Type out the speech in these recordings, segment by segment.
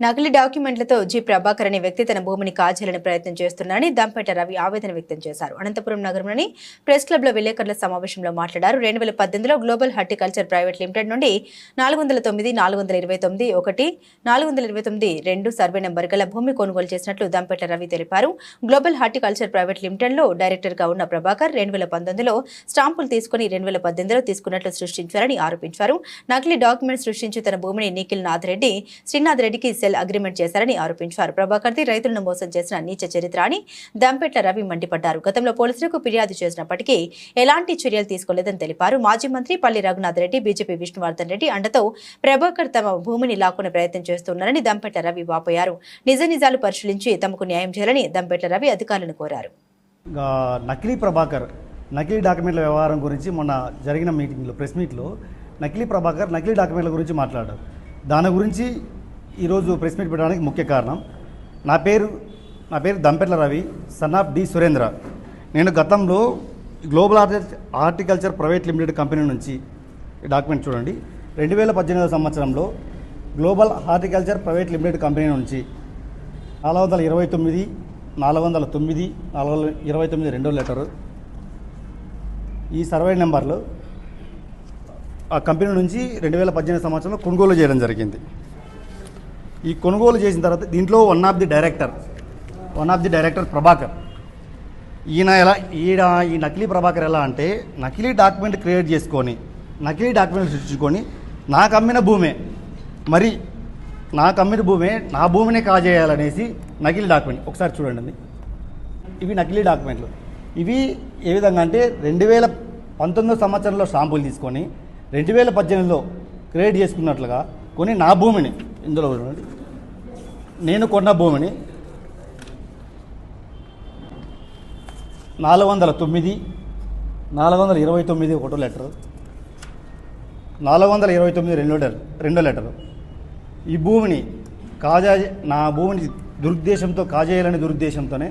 నకిలీ డాక్యుమెంట్లతో జి ప్రభాకర్ అనే వ్యక్తి తన భూమిని కాజేయాలని ప్రయత్నం చేస్తున్నారని దంపేట రవి ఆవేదన వ్యక్తం చేశారు. అనంతపురం నగరంలోని ప్రెస్ క్లబ్లో విలేకరుల సమావేశంలో మాట్లాడారు. రెండు వేల పద్దెనిమిదిలో గ్లోబల్ హార్టికల్చర్ ప్రైవేట్ లిమిటెడ్ నుండి నాలుగు వందల తొమ్మిది నాలుగు వందల ఇరవై తొమ్మిది ఒకటి నాలుగు వందల ఇరవై తొమ్మిది రెండు సర్వే నెంబర్ గల భూమి కొనుగోలు చేసినట్లు దంపేట రవి తెలిపారు. గ్లోబల్ హార్టికల్చర్ ప్రైవేట్ లిమిటెడ్లో డైరెక్టర్గా ఉన్న ప్రభాకర్ రెండు వేల పంతొమ్మిదిలో స్టాంపులు తీసుకుని రెండు వేల పద్దెనిమిదిలో తీసుకున్నట్లు సృష్టించారని ఆరోపించారు. నకిలీ డాక్యుమెంట్ సృష్టించి తన భూమిని నిఖిల్ నాథ్ రెడ్డి శ్రీనాథ్ రెడ్డికి సెల్ అగ్రిమెంట్ చేశారని ఆరోపించారు. ప్రభాకర్ది రైతులను మోసం చేసిన నీచ చరిత్ర అని దంపెట్ల రవి మండిపడ్డారు. గతంలో పోలీసులకు ఫిర్యాదు చేసినప్పటికీ ఎలాంటి చర్యలు తీసుకోలేదని తెలిపారు. మాజీ మంత్రి పల్లి రఘునాథ్ రెడ్డి బీజేపీ విష్ణువర్ధన్ రెడ్డి అండతో ప్రభాకర్ తమ భూమిని లాక్కునే ప్రయత్నం చేస్తున్నారని దంపెట్ల రవి వాపోయారు. నిజ నిజాలు పరిశీలించి తమకు న్యాయం చేయాలని దంపెట్ల రవి అధికారులను కోరారు. నకిలీ ప్రభాకర్ నకిలీ డాక్యుమెంట్ల వ్యవహారం గురించి మొన్న జరిగిన మీటింగ్లో ప్రెస్ మీట్లో నకిలీ ప్రభాకర్ నకిలీ డాక్యుమెంట్ల గురించి మాట్లాడారు. దాని గురించి ఈరోజు ప్రెస్ మీట్ పెట్టడానికి ముఖ్య కారణం. నా పేరు నా పేరు Dampetla Ravi son of D Surendra. నేను గతంలో గ్లోబల్ ఆర్టి హార్టికల్చర్ ప్రైవేట్ లిమిటెడ్ కంపెనీ నుంచి డాక్యుమెంట్ చూడండి. రెండు వేల పద్దెనిమిదవ సంవత్సరంలో Global Horticulture Private Limited company నుంచి నాలుగు వందల ఇరవై తొమ్మిది నాలుగు వందల తొమ్మిది నాలుగు వందల ఇరవై తొమ్మిది రెండో లెటరు. ఈ సర్వే నెంబర్లు ఆ కంపెనీ నుంచి రెండు వేల పద్దెనిమిది సంవత్సరంలో కొనుగోలు చేయడం జరిగింది. ఈ కొనుగోలు చేసిన తర్వాత దీంట్లో one of the director one of the director Prabhakar. ఈయన ఎలా ఈయన ఈ నకిలీ ప్రభాకర్ ఎలా అంటే నకిలీ డాక్యుమెంట్ క్రియేట్ చేసుకొని నకిలీ డాక్యుమెంట్ సృష్టించుకొని నాకు అమ్మిన భూమే మరి నాకు అమ్మిన భూమే నా భూమినే కాజేయాలనేసి నకిలీ డాక్యుమెంట్ ఒకసారి చూడండి ఇవి నకిలీ డాక్యుమెంట్లు ఇవి ఏ విధంగా అంటే రెండు వేల పంతొమ్మిదో సంవత్సరంలో షాంపులు తీసుకొని రెండు వేల పద్దెనిమిదిలో క్రియేట్ చేసుకున్నట్లుగా కొని నా భూమిని ఇందులో చూడండి. నేను కొన్న భూమిని నాలుగు వందల తొమ్మిది నాలుగు వందల ఇరవై తొమ్మిది ఒకటో లెటరు నాలుగు వందల ఇరవై తొమ్మిది రెండో లెటర్ రెండో లెటరు. ఈ భూమిని కాజా నా భూమిని దురుద్దేశంతో కాజేయాలనే దురుద్దేశంతోనే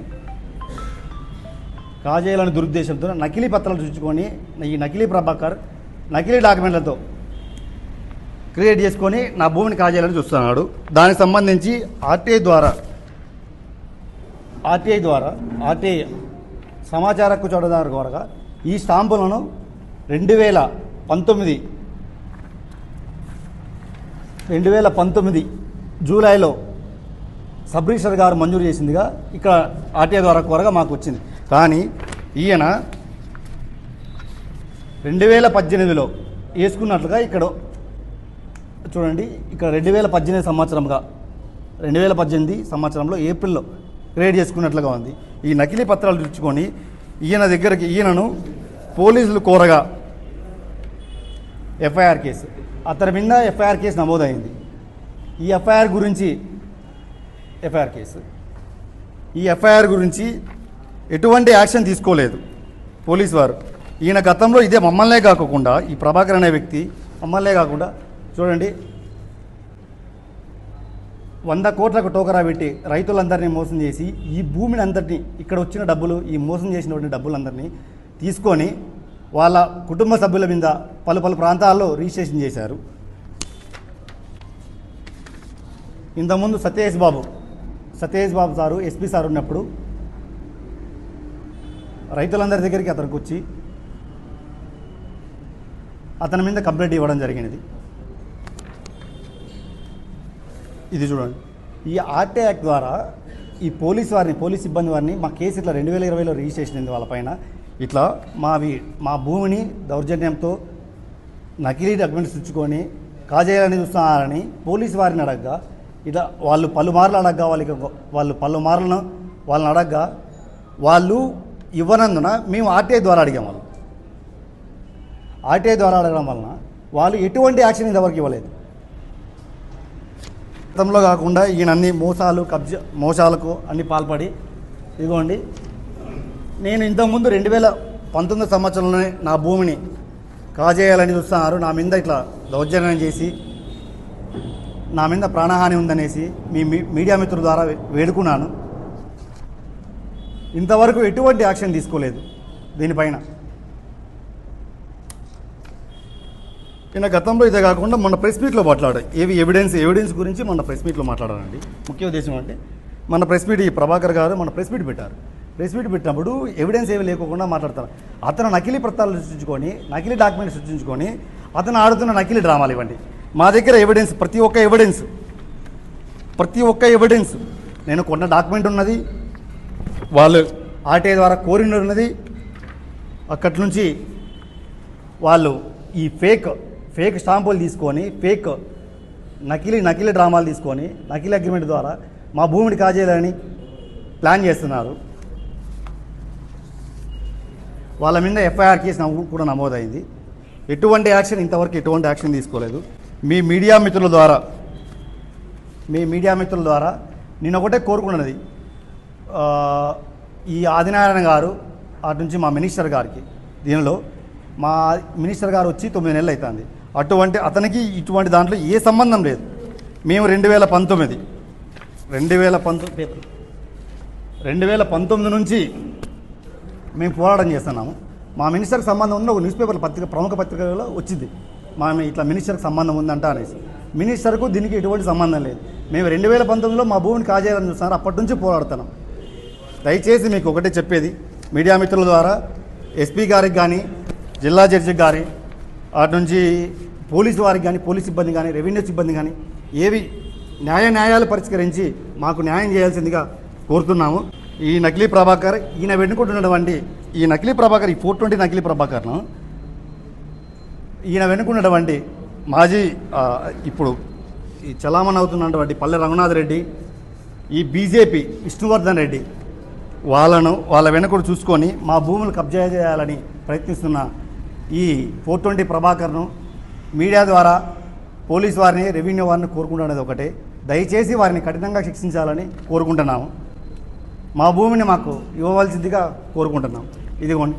కాజేయాలనే దురుద్దేశంతో నకిలీ పత్రాలు చూసుకొని ఈ నకిలీ ప్రభాకర్ నకిలీ డాక్యుమెంట్లతో క్రియేట్ చేసుకొని నా భూమిని కాజేయాలని చూస్తున్నాడు. దానికి సంబంధించి ఆర్టీఐ ద్వారా ఆర్టీఐ ద్వారా ఆర్టీఐ సమాచార హక్కు చోటదారు ద్వారా ఈ స్టాంపులను రెండు వేల పంతొమ్మిది రెండు వేల పంతొమ్మిది జూలైలో సబ్ రిజిస్టర్ గారు మంజూరు చేసిందిగా ఇక్కడ ఆర్టీఐ ద్వారా కోరగా మాకు వచ్చింది. కానీ ఈయన రెండు వేల పద్దెనిమిదిలో వేసుకున్నట్లుగా ఇక్కడ చూడండి ఇక్కడ రెండు వేల పద్దెనిమిది సంవత్సరంగా రెండు వేల పద్దెనిమిది సంవత్సరంలో ఏప్రిల్లో క్రియేట్ చేసుకున్నట్లుగా ఉంది. ఈ నకిలీ పత్రాలు తెచ్చుకొని ఈయన దగ్గరికి ఈయనను పోలీసులు కోరగా ఎఫ్ఐఆర్ కేసు. అతని మీద ఎఫ్ఐఆర్ కేసు నమోదైంది. ఈ ఎఫ్ఐఆర్ గురించి ఎఫ్ఐఆర్ కేసు. ఈ ఎఫ్ఐఆర్ గురించి ఎటువంటి యాక్షన్ తీసుకోలేదు పోలీస్ వారు. ఈయన గతంలో ఇదే మమ్మల్నే కాకుండా ఈ ప్రభాకర్ అనే వ్యక్తి మమ్మల్నే కాకుండా చూడండి. వంద కోట్లకు టోకరా పెట్టి రైతులందరినీ మోసం చేసి ఈ భూమిని అందరినీ ఇక్కడ వచ్చిన డబ్బులు ఈ మోసం చేసినటువంటి డబ్బులందరినీ తీసుకొని వాళ్ళ కుటుంబ సభ్యుల మీద పలు పలు ప్రాంతాల్లో రిజిస్ట్రేషన్ చేశారు. ఇంతకుముందు Satyesh Babu Satyesh Babu sir SP sir ఉన్నప్పుడు రైతులందరి దగ్గరికి అతనికి వచ్చి అతని మీద కంప్లైంట్ ఇవ్వడం జరిగినది. ఇది చూడండి. ఈ ఆర్టీ యాక్ట్ ద్వారా ఈ పోలీస్ వారిని పోలీస్ సిబ్బంది వారిని మా కేసు ఇట్లా రెండు వేల ఇరవైలో రిజిస్ట్రేషన్ అయింది వాళ్ళపైన ఇట్లా మావి మా భూమిని దౌర్జన్యంతో నకిలీ డాక్యుమెంట్స్ తెచ్చుకొని కాజేయాలని చూస్తున్నారని పోలీస్ వారిని అడగ్గా ఇట్లా వాళ్ళు పలుమార్లు అడగ్గా వాళ్ళకి వాళ్ళు పలుమార్లను వాళ్ళని అడగ్గా వాళ్ళు ఇవ్వనందున మేము ఆర్టీఐ ద్వారా అడిగాం వాళ్ళు. ఆర్టీఐ ద్వారా అడగడం వలన వాళ్ళు ఎటువంటి యాక్షన్ ఇంతవరకు ఇవ్వలేదు. గతంలో కాకుండా ఈయన అన్ని మోసాలు కబ్జా మోసాలకు అన్ని పాల్పడి ఇదిగోండి నేను ఇంతకుముందు రెండు వేల పంతొమ్మిది సంవత్సరంలోనే నా భూమిని కాజేయాలని చూస్తున్నారు. నా మీద ఇట్లా దౌర్జన్యం చేసి నా మీద ప్రాణహాని ఉందనేసి మీ మీడియా మిత్రుల ద్వారా వేడుకున్నాను. ఇంతవరకు ఎటువంటి యాక్షన్ తీసుకోలేదు దీనిపైన. ఈయన గతంలో ఇదే కాకుండా మన ప్రెస్ మీట్లో మాట్లాడారు. ఏవి ఎవిడెన్స్ ఎవిడెన్స్ గురించి మన ప్రెస్ మీట్లో మాట్లాడారండి. ముఖ్య ఉద్దేశం అంటే మన ప్రెస్ మీట్ ఈ ప్రభాకర్ గారు మన ప్రెస్ మీట్ పెట్టారు. ప్రెస్ మీట్ పెట్టినప్పుడు ఎవిడెన్స్ ఏమి లేకుండా మాట్లాడతారు. అతను నకిలీ పత్రాలు సృష్టించుకొని నకిలీ డాక్యుమెంట్స్ సృష్టించుకొని అతను ఆడుతున్న నకిలీ డ్రామాలు ఇవ్వండి. మా దగ్గర ఎవిడెన్స్ ప్రతి ఒక్క ఎవిడెన్స్ ప్రతి ఒక్క ఎవిడెన్స్ నేను కొన్న డాక్యుమెంట్ ఉన్నది. వాళ్ళు ఆర్టీఐ ద్వారా కోరిన ఉన్నది. అక్కడి నుంచి వాళ్ళు ఈ ఫేక్ ఫేక్ స్టాంపులు తీసుకొని ఫేక్ నకిలీ నకిలీ డ్రామాలు తీసుకొని నకిలీ అగ్రిమెంట్ ద్వారా మా భూమిని కాజేయాలని ప్లాన్ చేస్తున్నారు. వాళ్ళ మీద ఎఫ్ఐఆర్ కేసు కూడా నమోదైంది. ఎటువంటి యాక్షన్ ఇంతవరకు ఎటువంటి యాక్షన్ తీసుకోలేదు. మీ మీడియా మిత్రుల ద్వారా మీ మీడియా మిత్రుల ద్వారా నేను ఒకటే కోరుకున్నది. ఈ ఆదినారాయణ గారు అటు నుంచి మా మినిస్టర్ గారికి దీనిలో మా మినిస్టర్ గారు వచ్చి తొమ్మిది నెలలు అవుతుంది. అటువంటి అతనికి ఇటువంటి దాంట్లో ఏ సంబంధం లేదు. మేము రెండు వేల పంతొమ్మిది రెండు వేల పంతొమ్మిది రెండు వేల పంతొమ్మిది నుంచి మేము పోరాటం చేస్తున్నాము. మా మినిస్టర్కి సంబంధం ఉన్న ఒక న్యూస్ పేపర్ పత్రిక ప్రముఖ పత్రికలో వచ్చింది. మా ఇట్లా మినిస్టర్కి సంబంధం ఉందంట అనేసి. మినిస్టర్కు దీనికి ఎటువంటి సంబంధం లేదు. మేము రెండు వేల పంతొమ్మిదిలో మా భూమిని కాజేయాలని చూస్తున్నారు. అప్పటి నుంచి పోరాడుతున్నాం. దయచేసి మీకు ఒకటే చెప్పేది. మీడియా మిత్రుల ద్వారా ఎస్పీ గారికి కానీ జిల్లా జడ్జికి కానీ అటు నుంచి పోలీసు వారికి కానీ పోలీస్ సిబ్బంది కానీ రెవెన్యూ సిబ్బంది కానీ ఏవి న్యాయ న్యాయాలు పరిష్కరించి మాకు న్యాయం చేయాల్సిందిగా కోరుతున్నాము. ఈ నకిలీ ప్రభాకర్ ఈయన వెనుకుంటున్నటువంటి ఈ నకిలీ ప్రభాకర్ ఈ ఫోర్ ట్వంటీ నకిలీ ప్రభాకర్ను ఈయన వెనుకున్నటువంటి మాజీ ఇప్పుడు ఈ చలామణి అవుతున్నటువంటి పల్లె రఘునాథ్ రెడ్డి ఈ బీజేపీ విష్ణువర్ధన్ రెడ్డి వాళ్ళను వాళ్ళ వెనుకడు చూసుకొని మా భూములు కబ్జా చేయాలని ప్రయత్నిస్తున్న ఈ ఫోర్ ట్వంటీ ప్రభాకర్ను మీడియా ద్వారా పోలీస్ వారిని రెవెన్యూ వారిని కోరుకుంటున్నది ఒకటే. దయచేసి వారిని కఠినంగా శిక్షించాలని కోరుకుంటున్నాము. మా భూమిని మాకు ఇవ్వవలసిందిగా కోరుకుంటున్నాం ఇదిగోండి.